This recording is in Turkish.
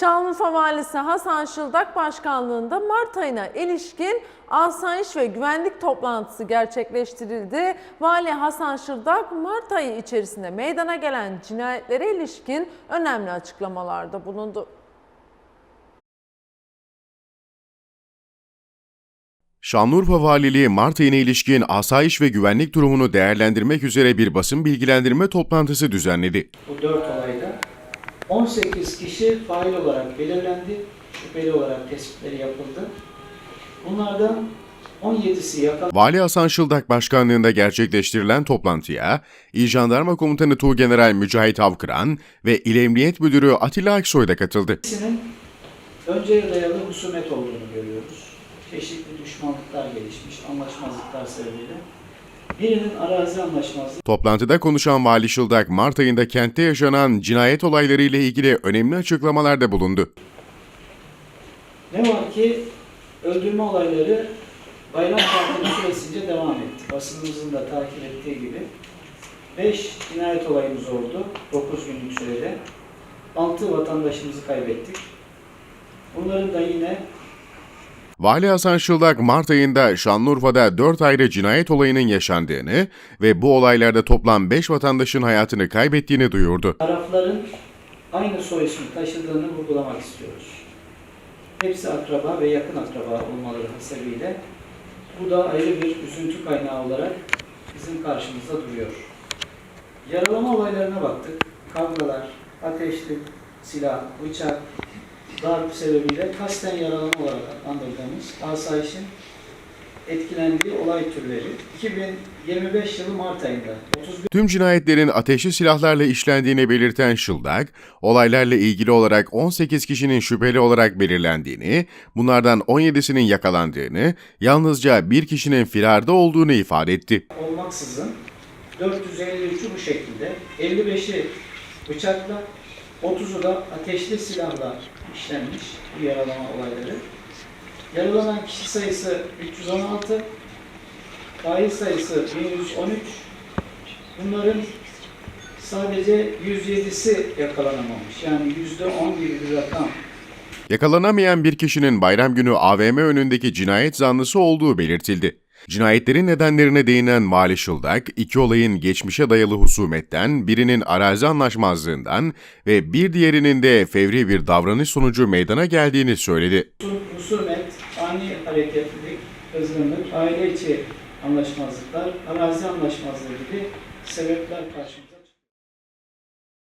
Şanlıurfa Valisi Hasan Şıldak Başkanlığında Mart ayına ilişkin asayiş ve güvenlik toplantısı gerçekleştirildi. Vali Hasan Şıldak Mart ayı içerisinde meydana gelen cinayetlere ilişkin önemli açıklamalarda bulundu. Şanlıurfa Valiliği Mart ayına ilişkin asayiş ve güvenlik durumunu değerlendirmek üzere bir basın bilgilendirme toplantısı düzenledi. bu dört olayda 18 kişi fail olarak belirlendi, şüpheli olarak tespitleri yapıldı. Bunlardan 17'si yakalandı. Vali Hasan Şıldak başkanlığında gerçekleştirilen toplantıya İl Jandarma Komutanı Tuğgeneral Mücahit Avkıran ve İl Emniyet Müdürü Atilla Aksoy da katıldı. İkisinin önceye dayalı husumet olduğunu görüyoruz. Çeşitli düşmanlıklar gelişmiş, anlaşmazlıklar sebebiyle. Birinin arazi anlaşmazlığı, Toplantıda konuşan Vali Şıldak, Mart ayında kentte yaşanan cinayet olayları ile ilgili önemli açıklamalarda bulundu. Ne var ki öldürme olayları bayram tatili süresince devam etti. Basınımızın da takip ettiği gibi. 5 cinayet olayımız oldu 9 günlük sürede. 6 vatandaşımızı kaybettik. Bunların da yine Vali Hasan Şıldak, Mart ayında Şanlıurfa'da 4 ayrı cinayet olayının yaşandığını ve bu olaylarda toplam 5 vatandaşın hayatını kaybettiğini duyurdu. tarafların aynı soy ismi taşıdığını vurgulamak istiyoruz. Hepsi akraba ve yakın akraba olmaları hasebiyle bu da ayrı bir üzüntü kaynağı olarak bizim karşımızda duruyor. Yaralama olaylarına baktık. Kavgalar, ateşli silah, bıçak, darp sebebiyle kasten yaralama olarak adlandırdığımız asayişin etkilendiği olay türleri 2025 yılı Mart ayında 31 Tüm cinayetlerin ateşli silahlarla işlendiğini belirten Şıldak, olaylarla ilgili olarak 18 kişinin şüpheli olarak belirlendiğini, bunlardan 17'sinin yakalandığını, yalnızca bir kişinin firarda olduğunu ifade etti. olmaksızın 453'ü bu şekilde, 55'i bıçakla, 30'u da ateşli silahla işlenmiş bu yaralama olayları. Yaralanan kişi sayısı 316, fail sayısı 1113. Bunların sadece 107'si yakalanamamış. Yani %10 gibi bir rakam Yakalanamayan bir kişinin bayram günü AVM önündeki cinayet zanlısı olduğu belirtildi. Cinayetlerin nedenlerine değinen Mali Şıldak, iki olayın geçmişe dayalı husumetten, birinin arazi anlaşmazlığından ve bir diğerinin de fevri bir davranış sonucu meydana geldiğini söyledi. husumet, ani hareketlilik, kızgınlık, aile içi anlaşmazlıklar, arazi anlaşmazlığı gibi sebepler karşımıza